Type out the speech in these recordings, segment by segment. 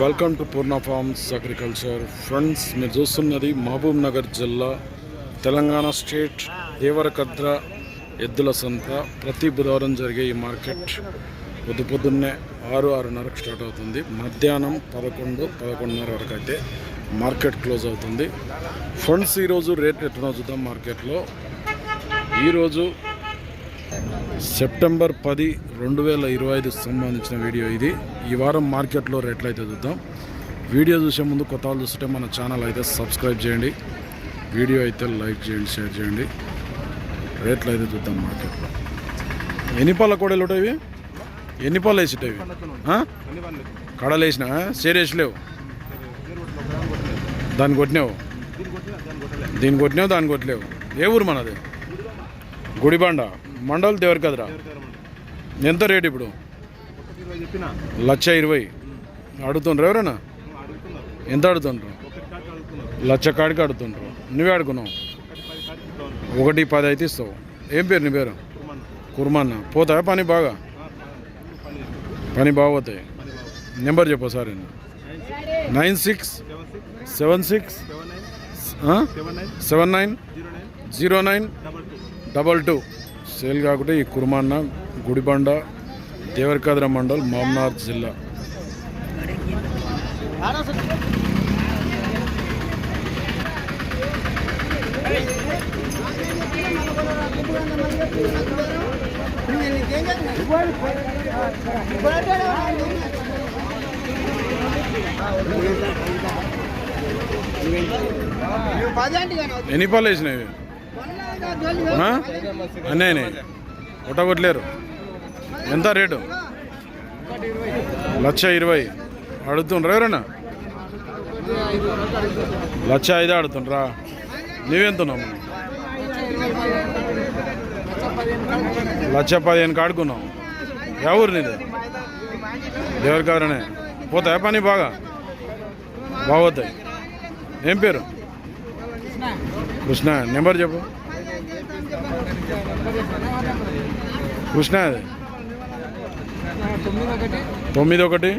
Welcome to Purna farms agriculture friends మీరు చూస్తున్నది మహబూబ్ నగర్ జిల్లా తెలంగాణ స్టేట్ దేవరకద్ర ఎద్దుల సంత. ప్రతి బుధవారం జరిగే ఈ మార్కెట్ పొద్దు పొద్దున్నే ఆరు ఆరున్నరకు స్టార్ట్ అవుతుంది. మధ్యాహ్నం పదకొండు పదకొండున్నర వరకు అయితే మార్కెట్ క్లోజ్ అవుతుంది. ఫ్రెండ్స్ ఈరోజు రేట్ ఎట్లా చూద్దాం మార్కెట్లో. ఈరోజు సెప్టెంబర్ పది రెండు వేల ఇరవై ఐదుకి సంబంధించిన వీడియో ఇది. ఈ వారం మార్కెట్లో రేట్లు అయితే చూద్దాం. వీడియో చూసే ముందు కొత్త వాళ్ళు మన ఛానల్ అయితే సబ్స్క్రైబ్ చేయండి. వీడియో అయితే లైక్ చేయండి షేర్ చేయండి. రేట్లు అయితే చూద్దాం మార్కెట్లో. ఎన్ని పళ్ళ కోడలు ఉంటాయి ఇవి? ఎన్ని పళ్ళు వేసిటాయి కడలు వేసిన? షేర్ వేసలేవు? దాన్ని కొట్టినావు? దీన్ని కొట్టినావు దాన్ని కొట్టలేవు. ఏ ఊరు మనది? గుడిబండ. మండల్ దేవర్ కదరా ఎంత రేట్ ఇప్పుడు? లక్ష ఇరవై. అడుగుతుండ్రు ఎవరైనా? ఎంత అడుగుతుండ్రు? లక్ష కాడికి అడుగుతుండ్రు. నువ్వే అడుగున్నావు ఒకటి పది అయితే ఇస్తావు. ఏం పేరు నీ పేరు? కుర్మన్న. పోతాయా? పని బాగా? పని బాగోతాయి నెంబర్ చెప్పు sir nine six seven six seven nine zero nine double two. Sale కాకుంటే ఈ కుర్మాన్న గుడిబండ దేవరకాద్ర మండల్ మామ్నార్ జిల్లా. ఎన్ని పాలు వేసినాయి? అన్నీ కొట్టగొట్టలేరు ఎంత రేటు? లక్ష ఇరవై. అడుగుతుండ్రా ఎవరన్నా? లక్ష ఐదు అడుగుతుండ్రా. నువ్వెంతున్నావు? లక్ష పదిహేను కాడుకున్నావు. ఎవరు నీది? ఎవరి కాదనే పోతాయా పని బాగా? బాగోతాయి. ఏం పేరు? కృష్ణ. నెంబర్ చెప్పు. కృష్ణ అది. తొమ్మిది ఒకటి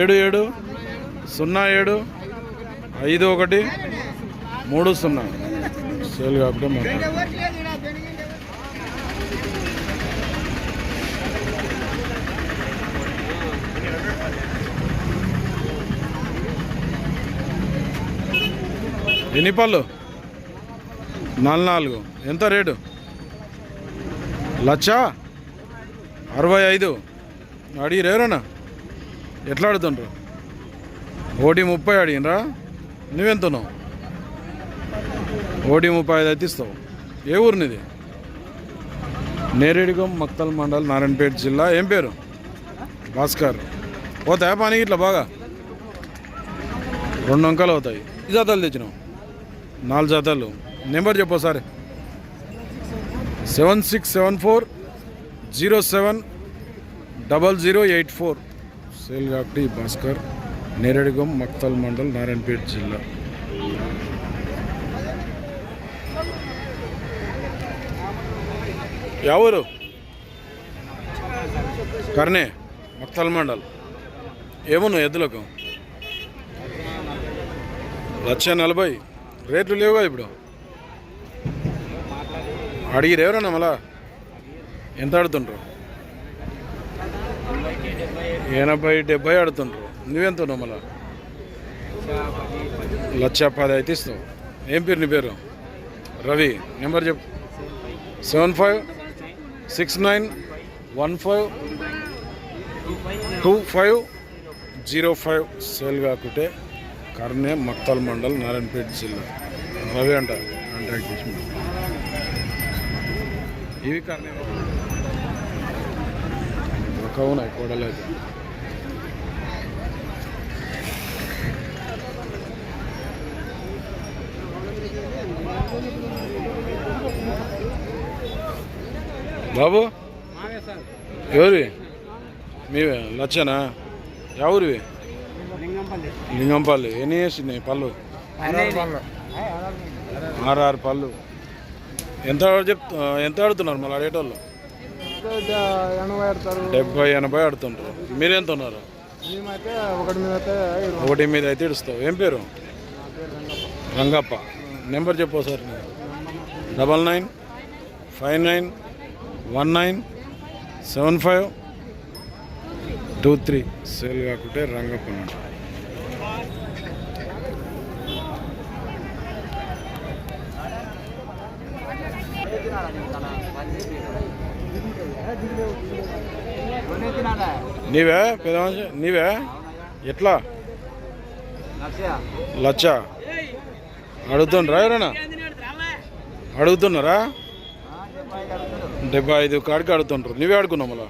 ఏడు ఏడు సున్నా ఏడు ఐదు ఒకటి మూడు సున్నా. సేల్ కాకుండా ఎన్ని పళ్ళు? నాలుగు నాలుగు. ఎంత రేటు? లక్ష? అరవై ఐదు. అడిగిరు ఎవరన్నా? ఎట్లా అడుగుతుండ్రు ఓటీ ముప్పై అడిగినరా? నువ్వెంతున్నావు? ఓటీ ముప్పై ఐదు అయితే ఇస్తావు. ఏ ఊరు నీది నేరేడిగం మక్తల్ మండల్ నారాయణపేట జిల్లా. ఏం పేరు? భాస్కర్. పోతాయా పని ఇట్లా బాగా? రెండు అంకాలు అవుతాయి. ఈ జాతాలు తెచ్చినావు? నాలుగు జాతలు నెంబర్ చెప్పు ఒకసారి. Seven six seven four zero seven double zero eight four. Sale కాబట్టి భాస్కర్ నేరేడుగం మక్తల్ మండల్ నారాయణపేట జిల్లా. ఎవరు? కర్నే మక్తల్ మండల్. ఏమున్నావు ఎద్దులకు? లక్ష నలభై. రేట్లు లేవుగా ఇప్పుడు? అడిగిరు ఎవరన్నా మళ్ళా? ఎంత అడుగుతుండ్రు ఎనభై డెబ్బై ఆడుతుండ్రు. నువ్వెంత ఉన్నావు మళ్ళా? లక్ష పది అయితే ఇస్తావు. ఏం పేరు నీ పేరు? రవి. నెంబర్ చెప్పు. Seven five six nine one five two five zero five sale కాకుంటే కర్నే మక్తల్ మండల్ నారాయణపేట జిల్లా. రవి అంట కాంటాక్ట్ చేసి ఇవి కర్నే. ఒక ఉన్నాయి కూడలేదు బాబు? ఎవరివి? మీవే? లచ్చనా? ఎవరివి? లింగంపల్లి. ఎన్ని వేసినాయి పళ్ళు? ఆరు ఆరు పళ్ళు. ఎంత చెప్ ఎంత ఆడుతున్నారు మళ్ళీ ఆడతారు. డెబ్బై ఎనభై ఆడుతుంటారు. మీరెంత ఉన్నారు? మేమైతే ఒకటి మీద అయితే ఒకటి మీద అయితే ఇడుస్తావు ఏం పేరు? రంగప్ప. నెంబర్ చెప్పు sir double nine five nine one nine seven five two three sale కాకుంటే రంగపన్న నీవే పెద్ద నీవే? ఎట్లా? లచ్చ? అడుగుతుండ్రా ఎవరైనా? అడుగుతున్నారా? డెబ్బై ఐదు కాడికి ఆడుతుంటారు నువ్వే ఆడుకున్నావు మళ్ళా?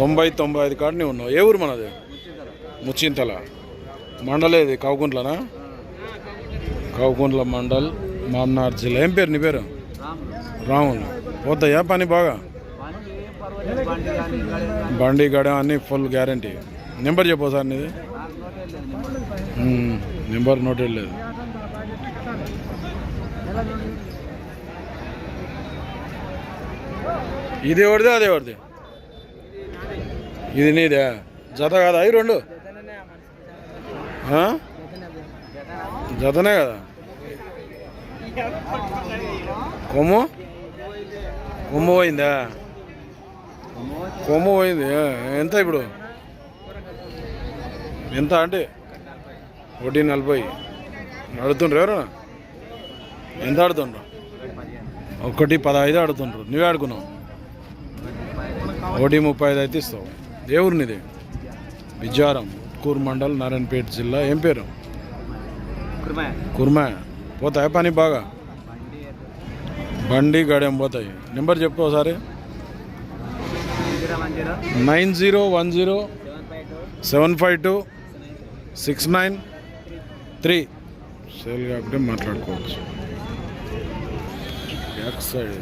తొంభై తొంభై ఐదు కాడిని ఉన్నావు. ఏ ఊరు మనది? ముచ్చింతల. మండలేది కావుకుంట్లనా కావుకుంట్ల మండల్ మన్నార్ జిల్లా. ఏం పేరు నీ పేరు? రాములు. పోతాయా పని బాగా? బండి గడ అన్ని ఫుల్ గ్యారంటీ. నెంబర్ చెప్పు సార్ నీది. నెంబర్ నోట్ లేదు ఇది ఎవరిది? అది ఎవరిది? ఇది నీదే? జత కాదా? అవి రెండు? జతనే కదా. కొమ్ము? కొమ్ము పోయిందా? కొమ్ము పోయింది. ఎంత ఇప్పుడు? ఎంత అంటే? ఒకటి నలభై. అడుగుతుండ్రు ఎవరన్నా ఎంత ఆడుతుండ్రు? ఒకటి పదహైదు ఆడుతుండ్రు. నువ్వే ఆడుకున్నావు? ఒకటి ముప్పై ఐదు అయితే ఇస్తావు. దేవురు నీది విజయారం ఉట్కూరు మండల్ నారాయణపేట జిల్లా. ఏం పేరు? కుర్మా. పోతాయి పని బాగా? బండి గడేం పోతాయి. నెంబర్ చెప్పు ఒకసారి. Nine zero one zero seven five two six nine three. Sale కాబట్టి మాట్లాడుకోవచ్చు. బ్యాక్ సైడ్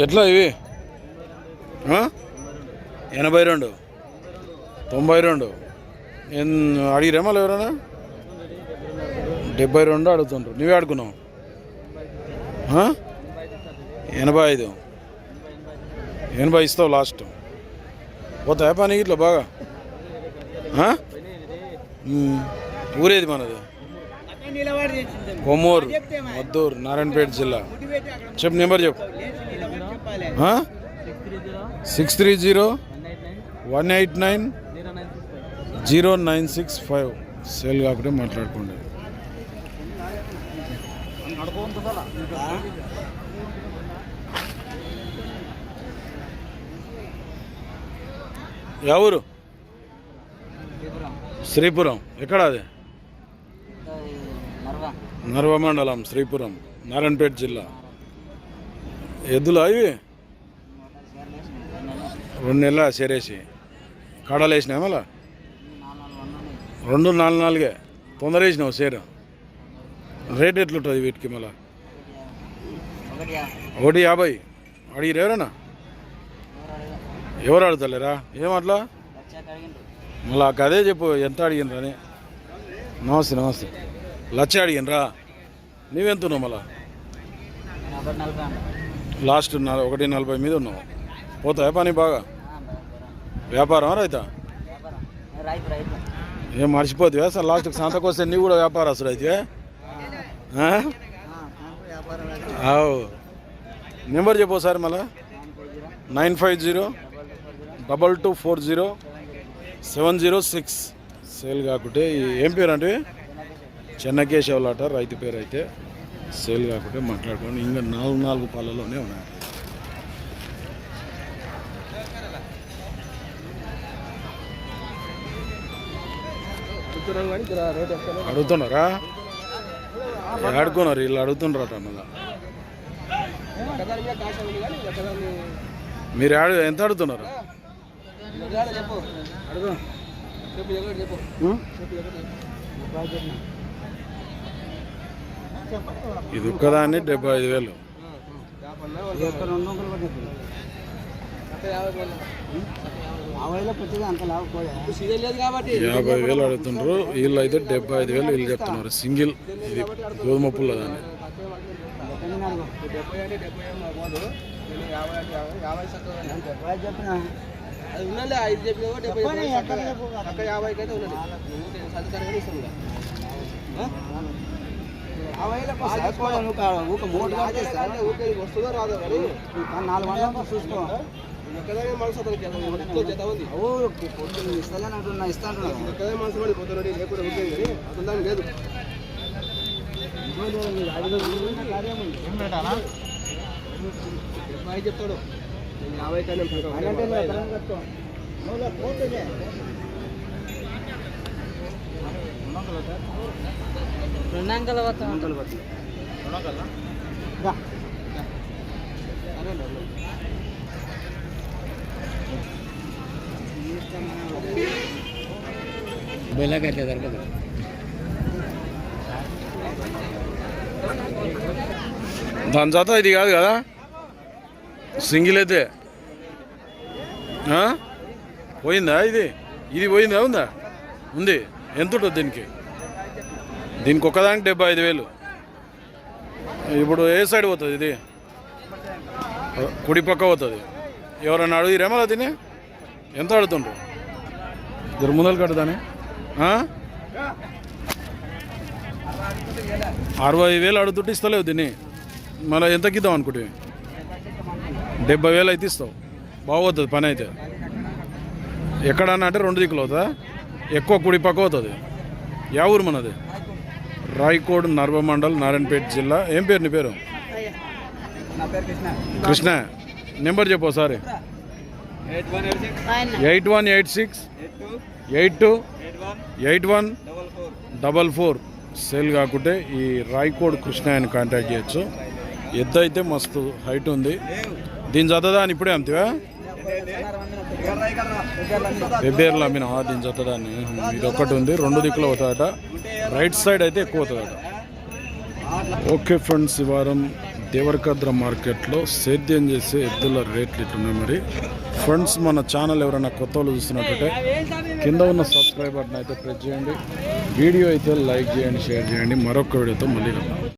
ఎట్లా ఇవి? ఎనభై రెండు. తొంభై రెండు. అడిగిరా మళ్ళీ ఎవరైనా? డెబ్బై రెండు అడుగుతుండ్రు. నువ్వే అడుగున్నావు. ఆ? ఎనభై ఐదు. ఎనభై ఇస్తావు లాస్ట్. పోతాయా పని ఇట్లా బాగా. ఊరేది మనది. కొమ్మూరు మద్దూరు నారాయణపేట జిల్లా. చెప్పు నెంబర్ చెప్పు. Six three zero. One eight nine zero nine six five. Sale కాకుండా మాట్లాడుకోండి. ఎవరు శ్రీపురం. ఎక్కడ అది నర్వ మండలం శ్రీపురం నారాయణపేట జిల్లా. ఎద్దులు అవి రెండు నెలల సేరేసి. కాడలు వేసినా మళ్ళా? రెండు నాలుగు నాలుగే. తొందర వేసినావు సేరు. రేట్ ఎట్లుంటుంది వీటికి మళ్ళా? ఒకటి యాభై. అడిగిరు ఎవరన్నా? ఎవరు అడుగుతలేరా? ఏమట్లా మళ్ళా అదే చెప్పు ఎంత అడిగినరని నమస్తే నమస్తే. లచ్చ అడిగినరా నీవెంతున్నావు మళ్ళా? లాస్ట్ ఒకటి నలభై మీద ఉన్నావు. పోతాయా పని బాగా? వ్యాపారం రైతా? ఏం మర్చిపోతావా? అసలు లాస్ట్కి సంతకు వస్తే నీవు కూడా వ్యాపారస్తుడు అయితే? అవు. నెంబర్ చెప్పు సార్ మళ్ళా. Nine five zero double two four zero seven zero six. Sale కాకుంటే ఏం పేరు అంటే చెన్నకేశవులాట రైతు పేరు అయితే సేల్ కాకుంటే మాట్లాడుకోండి. ఇంకా నాలుగు నాలుగు పళ్ళలోనే ఉన్నాయి. అడుగుతున్నారా? ఆడుకున్నారు వీళ్ళు అడుగుతున్నారట మళ్ళా. మీరు ఆడు ఎంత అడుగుతున్నారు? ఇది ఒక్కదాన్ని డెబ్బై ఐదు వేలు. యాభై వేలు అడుగుతుండ్రు. వీళ్ళు అయితే డెబ్బై ఐదు వేలు వీళ్ళు చెప్తున్నారు. సింగిల్. ఇది గోధుమ పుల్ల దాన్ని. డెబ్బై అంటే డెబ్బై యాభై అంటే యాభై యాభై చక్కగా చెప్పిన అది ఉందండి ఐదు చెప్పినా డెబ్బై. చక్కగా యాభైకి అయితే ఉన్నది. వస్తుందో. రాదో నాలుగు వందలు చూసుకో. ఒక్కదానే మనసు అతనికి ఉంది. ఇస్తాను అంటున్నా ఇస్తాను మనసు లేకుండా అతని లేదు. డెబ్బై ఐదు చెప్తాడు? యాభై కానీ రెండంకల వంకలు పట్టి దొరకదు దాని జత ఇది కాదు కదా? సింగిల్ అయితే. పోయిందా ఇది? ఇది పోయిందా? ఉందా? ఉంది. ఎంత ఉంటుంది దీనికి? దీనికి ఒక్కదానికి డెబ్బై ఐదు వేలు. ఇప్పుడు ఏ సైడ్ పోతుంది ఇది? కుడి పక్క పోతుంది. ఎవరన్నా అడిగిరేమో తిని ఎంత అడుగుతుండ్రు? ఇద్దరు ముందలు కట్టుదాని అరవై వేలు అడుగుతుంటే ఇస్తలేవు దీన్ని. మళ్ళీ ఎంతకిద్దాం అనుకుంటే? డెబ్బై వేలు అయితే ఇస్తావు. బాగోతుంది పని అయితే. ఎక్కడన్నా అంటే రెండు దిక్కులు అవుతుందా? ఎక్కువ కుడి పక్క అవుతుంది. యా ఊరు మనది? రాయకోడ్ నర్వ మండల్ నారాయణపేట జిల్లా. ఏం పేరు నీ పేరు? కృష్ణ. నెంబర్ చెప్పు ఒకసారి. Eight one eight six. Eight two. Eight one. Double four. Sale కాకుంటే ఈ రాయకోడ్ కృష్ణ అని కాంటాక్ట్ చేయొచ్చు. ఎద్దు అయితే మస్తు హైట్ ఉంది. దీని జతదా అని ఇప్పుడే అంతేవా వెబ్బేర్లు అమ్మినా దీని జతదాన్ని? ఇది ఒక్కటి ఉంది. రెండు దిక్కులు అవుతాయట రైట్ సైడ్ అయితే ఎక్కువ అవుతుందట. ఓకే ఫ్రెండ్స్ ఈ వారం దేవరకద్ర మార్కెట్లో సేద్యం చేసే ఎద్దుల రేట్లు ఇట్లున్నాయి మరి. ఫ్రెండ్స్ మన ఛానల్ ఎవరైనా కొత్త వాళ్ళు చూస్తున్నట్టయితే కింద ఉన్న సబ్స్క్రైబ్ బటన్ అయితే ప్రెస్ చేయండి. వీడియో అయితే లైక్ చేయండి షేర్ చేయండి. మరొక వీడియోతో మళ్ళీ